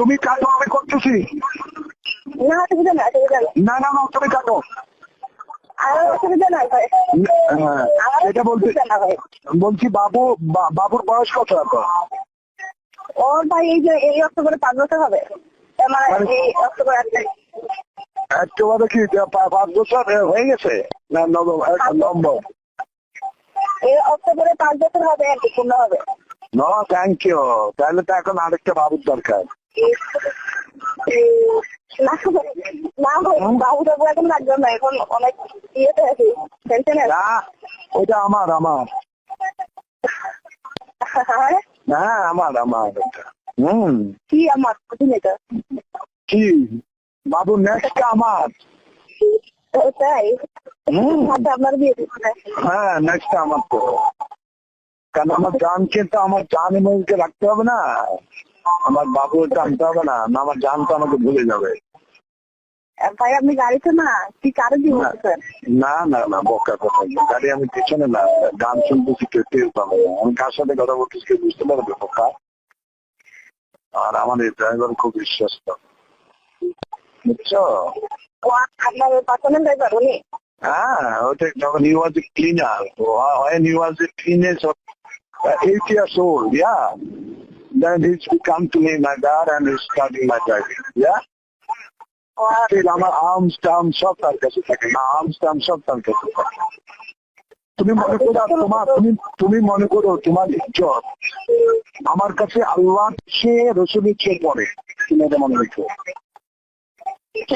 তুমি কাটো আমি করতেছি। না অসুবিধা না না না না তুমি কাটো। নাই হ্যাঁ, এটা বলতে না ভাই। বলছি বাবু বাবুর বয়স কত এখন? ওর ভাই এই যে এই অক্টোবরে পাঁচ বছর হবে। আমার এই অক্টোবর কি পাঁচ বছর হয়ে গেছে? না নম্বর এই অক্টোবরে পাঁচ বছর হবে আর কি পূর্ণ হবে। ন থ্যাংক ইউ তাহলে তো এখন আরেকটা বাবুর দরকার। অনেক আমার আমার। হ্যাঁ আমার আমার হুম। কি? আমার বুঝিনি তো কি আমার। আপনার হ্যাঁ আমার তো। কারণ আমার জানকে তো আমার জান রাখতে হবে না? আমার বাবু জানতে হবে না না আমার জান তো আমাকে ভুলে যাবে। ভাই আপনি গাড়িতে না কি কারও না না না বকা কথা। গাড়ি আমি পিছনে না গান শুনতেছি কেউ টের পাবে না। আমি কার সাথে কথা বলতেছি কেউ বুঝতে পারবে বকা। আর আমার এই ড্রাইভার খুব বিশ্বস্ত। বুঝছ? আপনার পার্সোনাল ড্রাইভার উনি? হ্যাঁ ওটা যখন was a cleaner when he was a teenager uh, eight years then he's come to me my dad and he's starting my driving. Yeah? Still, আমার আর্মস টার্ম সব তার কাছে থাকে না আর্মস টার্ম সব তার কাছে থাকে তুমি মনে করো তোমার তুমি তুমি মনে করো তোমার ইজ্জত আমার কাছে আল্লাহ চেয়ে রসুলের চেয়ে পড়ে তুমি এটা মনে রেখো।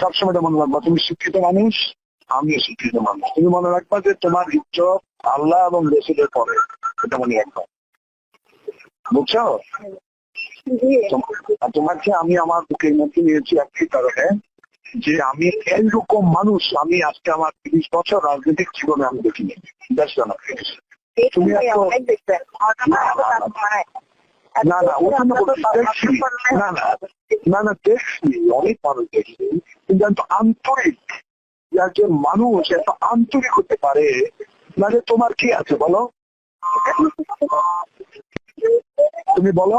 সবসময় এটা মনে রাখবা তুমি শিক্ষিত মানুষ আমিও শিক্ষিত মানুষ। তুমি মনে রাখবা যে তোমার ইজ্জত আল্লাহ এবং রসুলের পরে। এটা মনে রাখবা। বুঝছ? তোমাকে আমি আমার বুকের মধ্যে নিয়েছি একটি কারণে যে আমি এইরকম মানুষ আমি আজকে আমার তিরিশ বছর রাজনৈতিক জীবনে আমি দেখিনি। ব্যস্ত না তুমি না, না, না না। না দেখছি। না না না না অনেক মানুষ দেখছি। কিন্তু এত আন্তরিক যে একজন মানুষ এত আন্তরিক হতে পারে মানে তোমার কি আছে বলো? তুমি বলো।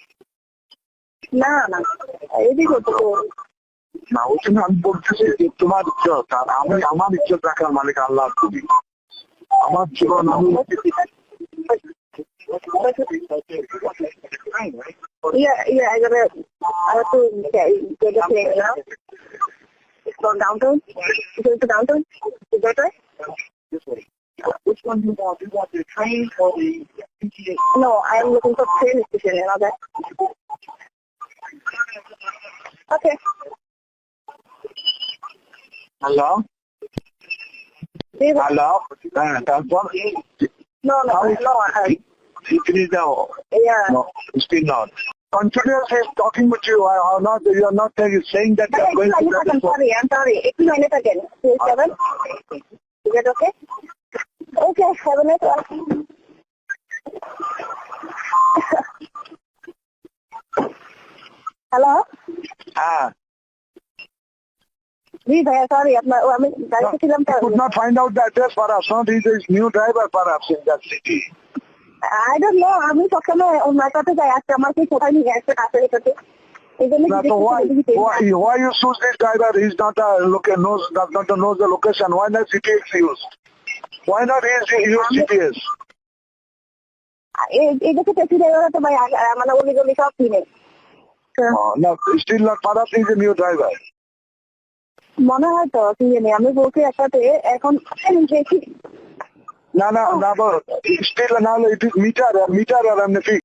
না না এদিকে তো না ওই জন্য আমি বলতেছি যে তোমার ইজ্জত আর আমি আমার ইজ্জত রাখার মালিক আল্লাহ তুমি আমার জীবন আমি Yeah, yeah, I gotta, I have to get, get the plane, you from downtown. It's going to downtown. Is that right? Which one do you want? Do you want the train or the? No, I'm looking for train station and all that. Okay. Hello? Hello? Uh, no, no, no. Increase the... Yeah. No, still not. Consider is talking with you I am not, you are not you saying that you are going to... Minutes, I'm sorry, I'm sorry. Eight minutes again. Three, ah. seven. Is that okay? Okay, have a nice one. Hello হ্যাঁ জি ভাইয়া sorry আপনার আমি গাড়িতে ছিলাম তো could not find out the address perhaps, not he is new driver perhaps in that city. I don't know আমি সবসময় ওনার সাথে যাই আজকে আমার কি কোথায় নিয়ে গেছে কাছে জন্য Now, so why, why, why you choose this driver? He's not a look knows does not knows the location. Why not GPS used? Why not he use GPS? এটা তো ট্যাক্সি ড্রাইভার তো ভাই মানে গলি সব কিনে আচ্ছা। মনে হয় তো তিনজনে আমি বলছি একসাথে এখন না না না বলো না হলে মিটার মিটার আর আমি